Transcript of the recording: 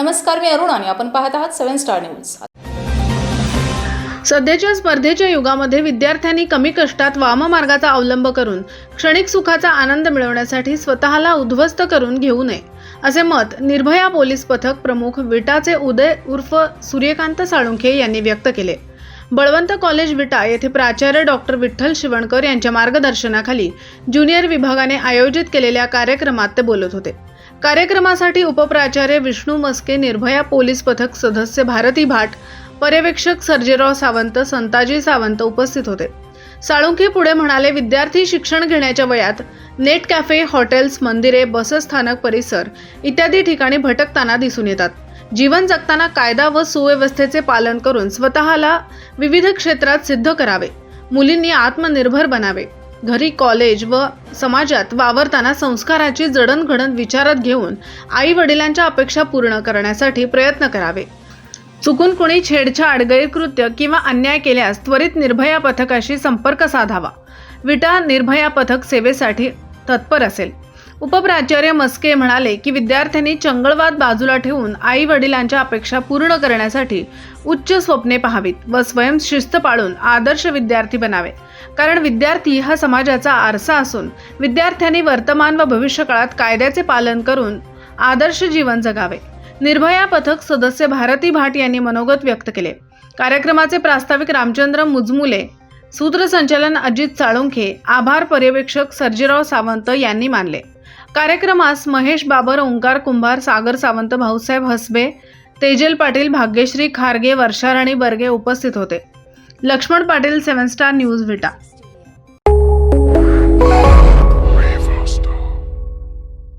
नमस्कार मी अरुण आणि आपण पाहत आहात सेव्हन स्टार न्यूज. सध्याच्या स्पर्धेच्या युगामध्ये विद्यार्थ्यांनी कमी कष्टात वाममार्गाचा अवलंब करून क्षणिक सुखाचा आनंद मिळवण्यासाठी स्वतःला उद्ध्वस्त करून घेऊ नये असे मत निर्भया पोलीस पथक प्रमुख विटाचे उदय उर्फ सूर्यकांत साळुंखे यांनी व्यक्त केले. बळवंत कॉलेज विटा येथे प्राचार्य डॉक्टर विठ्ठल शिवणकर यांच्या मार्गदर्शनाखाली ज्युनियर विभागाने आयोजित केलेल्या कार्यक्रमात ते बोलत होते. कार्यक्रमासाठी उपप्राचार्य विष्णू मस्के निर्भया पोलीस पथक सदस्य भारती भाट पर्यवेक्षक सर्जेराव सावंत संताजी सावंत उपस्थित होते. साळुंखे पुढे म्हणाले विद्यार्थी शिक्षण घेण्याच्या वयात नेट कॅफे हॉटेल्स मंदिरे बसस्थानक परिसर इत्यादी ठिकाणी भटकताना दिसून येतात. जीवन जगताना कायदा व सुव्यवस्थेचे पालन करून स्वतःला विविध क्षेत्रात सिद्ध करावे. मुलींनी आत्मनिर्भर बनावे. घरी कॉलेज व समाजात वावरताना संस्काराची जडणघडण विचारात घेऊन आई वडिलांच्या अपेक्षा पूर्ण करण्यासाठी प्रयत्न करावे. चुकून कुणी छेडछाड गैरकृत्य किंवा अन्याय केल्यास त्वरित निर्भया पथकाशी संपर्क साधावा. विटा निर्भया पथक सेवेसाठी तत्पर असेल. उपप्राचार्य मस्के म्हणाले की विद्यार्थ्यांनी चंगळवाद बाजूला ठेवून आई वडिलांच्या अपेक्षा पूर्ण करण्यासाठी उच्च स्वप्ने पाहावीत व स्वयंशिस्त पाळून आदर्श विद्यार्थी बनावे. कारण विद्यार्थी हा समाजाचा आरसा असून विद्यार्थ्यांनी वर्तमान व भविष्यकाळात कायद्याचे पालन करून आदर्श जीवन जगावे. निर्भया पथक सदस्य भारती भाट यांनी मनोगत व्यक्त केले. कार्यक्रमाचे प्रास्ताविक रामचंद्र मुजमुले सूत्रसंचालन अजित साळुंखे आभार पर्यवेक्षक सर्जेराव सावंत यांनी मानले. कार्यक्रमास महेश बाबर ओंकार कुंभार सागर सावंत भाऊसाहेब हसबे तेजल पाटील भाग्यश्री खारगे वर्षाराणी बर्गे उपस्थित होते. Laxman Patil seven star news Vita.